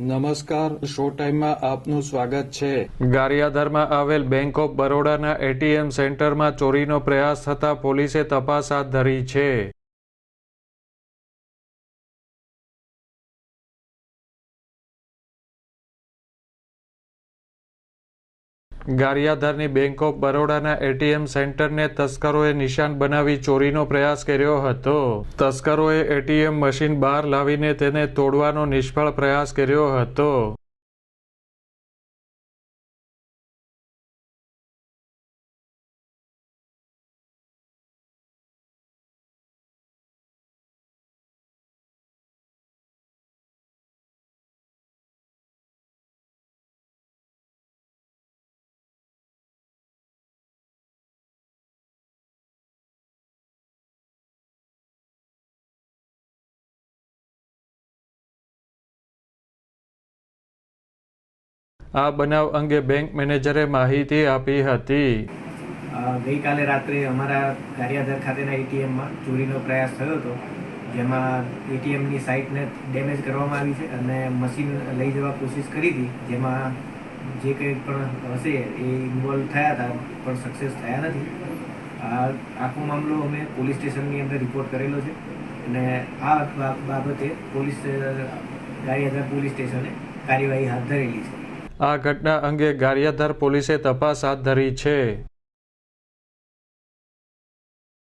નમસ્કાર, શો ટાઈમમાં આપનું સ્વાગત છે. ગારિયાધારમાં આવેલ બેંક ઓફ બરોડાના એટીએમ સેન્ટરમાં ચોરીનો પ્રયાસ થતા પોલીસે તપાસ હાથ ધરી છે. ગારિયાધારની બેંક ઓફ બરોડાના એટીએમ સેન્ટરને તસ્કરોએ નિશાન બનાવી ચોરીનો પ્રયાસ કર્યો હતો. તસ્કરોએ એટીએમ મશીન બહાર લાવીને તેને તોડવાનો નિષ્ફળ પ્રયાસ કર્યો હતો. આ બનાવ અંગે બેંક મેનેજરે માહિતી આપી હતી. ગઈકાલે રાત્રે અમારા ગારિયાધર ખાતેના એટીએમમાં ચોરીનો પ્રયાસ થયો હતો, જેમાં એટીએમની સાઇટને ડેમેજ કરવામાં આવી છે અને મશીન લઈ જવા કોશિશ કરી હતી, જેમાં જે કંઈ પણ હશે એ ઇન્વોલ્વ થયા હતા, પણ સક્સેસ થયા નથી. આખો મામલો અમે પોલીસ સ્ટેશનની અંદર રિપોર્ટ કરેલો છે અને આ બાબતે પોલીસ ગારિયાધર પોલીસ સ્ટેશને કાર્યવાહી હાથ ધરેલી છે. આ ઘટના અંગે ગારિયાધાર પોલીસે તપાસ હાથ ધરી છે.